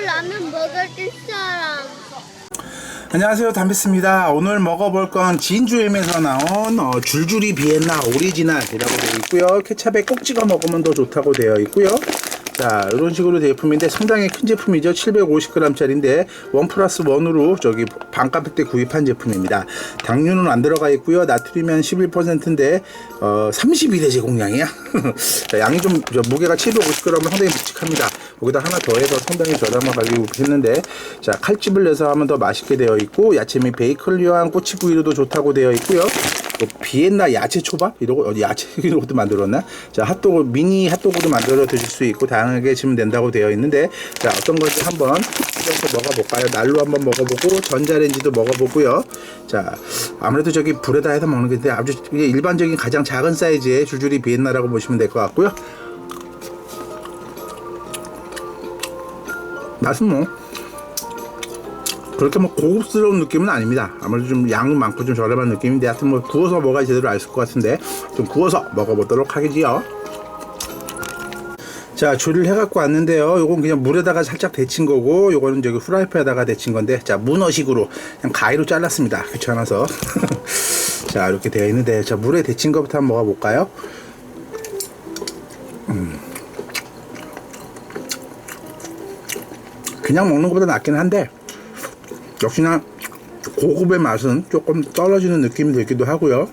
라면 먹을 사람. 안녕하세요. 담비스입니다. 오늘 먹어볼 건 진주엠에서 나온 어, 줄줄이 비엔나 오리지널이라고 되어 있고요. 케찹에 꼭 찍어 먹으면 더 좋다고 되어 있고요 자 이런 식으로 제품인데 상당히 큰 제품이죠. 750g짜리인데 원 플러스 원으로 저기 반값 때 구입한 제품입니다. 당류는 안 들어가 있고요. 나트륨이 한 11%인데 어, 32대 제공량이야. 자, 양이 좀 저, 무게가 750g은 상당히 묵직합니다. 거기다 하나 더 해서 상당히 저렴한 가격으로 했는데 자 칼집을 내서 하면 더 맛있게 되어 있고 야채 및 베이컨류한 꼬치구이로도 좋다고 되어 있고요. 또 비엔나 야채 초밥? 이러고 어, 야채 이런 것도 만들었나? 자 핫도그 미니 핫도그도 만들어 드실 수 있고 다양하게 지금 된다고 되어 있는데 자 어떤 건지 한번 뜯어서 먹어볼까요? 날로 한번 먹어보고 전자레인지도 먹어보고요. 자 아무래도 저기 불에다 해서 먹는 건데 아주 일반적인 가장 작은 사이즈의 줄줄이 비엔나라고 보시면 될 것 같고요. 맛은 뭐 그렇게 뭐 고급스러운 느낌은 아닙니다. 아무래도 좀 양은 많고 좀 저렴한 느낌인데 하여튼 뭐 구워서 먹어야 제대로 알수것 같은데 좀 구워서 먹어보도록 하겠지요. 자 조리를 해갖고 왔는데요. 요건 그냥 물에다가 살짝 데친 거고 요거는 저기 후라이팬에다가 데친 건데 자 문어식으로 그냥 가위로 잘랐습니다. 귀찮아서 자 이렇게 되어 있는데 자 물에 데친 거부터 한번 먹어볼까요? 그냥 먹는 것보다 낫긴 한데 역시나 고급의 맛은 조금 떨어지는 느낌이 들기도 하고요.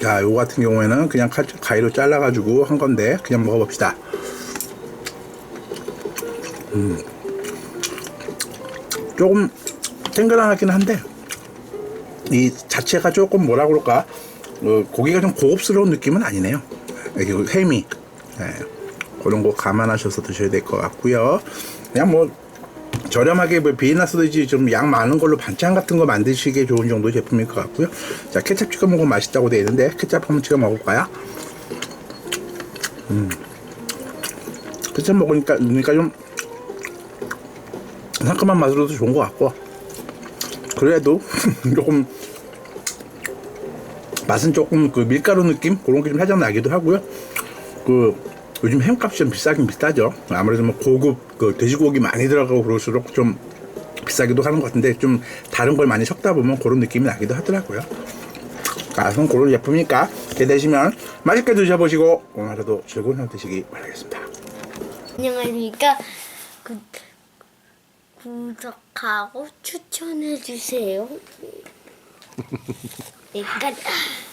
자, 요 같은 경우에는 그냥 칼- 가위로 잘라가지고 한 건데 그냥 먹어봅시다. 음. 조금 탱글하긴 한데 이 자체가 조금 뭐라 그럴까 어, 고기가 좀 고급스러운 느낌은 아니네요. 이게 햄이 네. 그런 거 감안하셔서 드셔야 될 것 같고요. 그냥 뭐 저렴하게 뭐 비엔나 소시지 좀 양 많은 걸로 반찬 같은 거 만드시기에 좋은 정도 제품일 것 같고요. 자 케찹 찍어 먹으면 맛있다고 되어 있는데 케찹 한번 찍어 먹을까요? 음. 케찹 먹으니까 그러니까 좀 상큼한 맛으로도 좋은 것 같고 그래도 조금 맛은 조금 그 밀가루 느낌 그런 게 좀 살짝 나기도 하고요. 그 요즘 햄값이 좀 비싸긴 비싸죠. 아무래도 뭐 고급 그 돼지고기 많이 들어가고 그럴수록 좀 비싸기도 하는 것 같은데 좀 다른 걸 많이 섞다 보면 그런 느낌이 나기도 하더라고요. 아, son 그런 제품이니까 기대되시면 맛있게 드셔보시고 오늘 하루도 즐거운 하루 되시기 바라겠습니다. 안녕하십니까. 구, 구독하고 추천해 주세요. 여기까지.